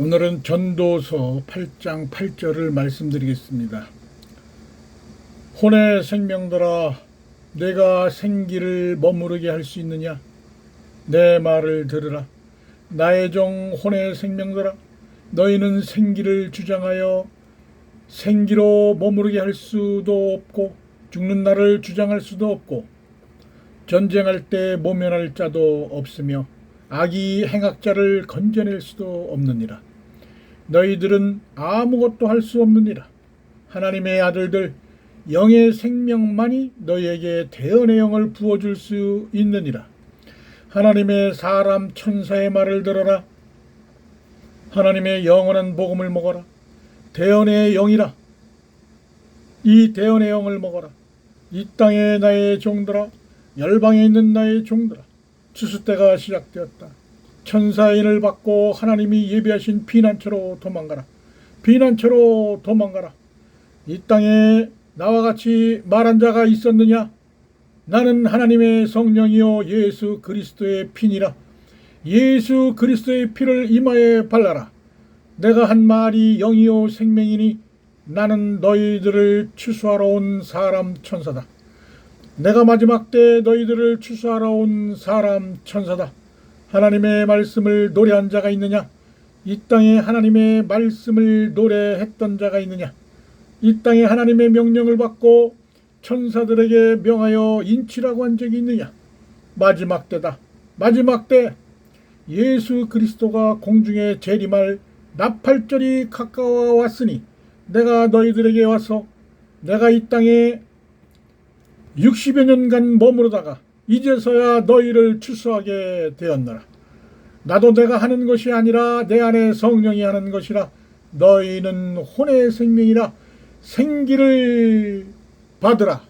오늘은 전도서 8장 8절을 말씀드리겠습니다. 혼의 생명들아 내가 생기를 머무르게 할 수 있느냐 내 말을 들으라 나의 종 혼의 생명들아 너희는 생기를 주장하여 생기로 머무르게 할 수도 없고 죽는 날을 주장할 수도 없고 전쟁할 때 모면할 자도 없으며 악이 행악자를 건져낼 수도 없느니라. 너희들은 아무것도 할 수 없느니라. 하나님의 아들들 영의 생명만이 너희에게 대언의 영을 부어줄 수 있느니라. 하나님의 사람 천사의 말을 들어라. 하나님의 영원한 복음을 먹어라. 대언의 영이라. 이 대언의 영을 먹어라. 이 땅에 나의 종들아 열방에 있는 나의 종들아 추수 때가 시작되었다. 천사인을 받고 하나님이 예비하신 피난처로 도망가라. 피난처로 도망가라. 이 땅에 나와 같이 말한 자가 있었느냐? 나는 하나님의 성령이요 예수 그리스도의 피니라. 예수 그리스도의 피를 이마에 발라라. 내가 한 말이 영이요 생명이니 나는 너희들을 추수하러 온 사람 천사다. 내가 마지막 때 너희들을 추수하러 온 사람 천사다. 하나님의 말씀을 노래한 자가 있느냐? 이 땅에 하나님의 말씀을 노래했던 자가 있느냐? 이 땅에 하나님의 명령을 받고 천사들에게 명하여 인치라고 한 적이 있느냐? 마지막 때다. 마지막 때 예수 그리스도가 공중에 재림할 나팔절이 가까워 왔으니 내가 너희들에게 와서 내가 이 땅에 60여 년간 머무르다가 이제서야 너희를 추수하게 되었노라. 나도 내가 하는 것이 아니라 내 안에 성령이 하는 것이라 너희는 혼의 생명이라 생기를 받으라.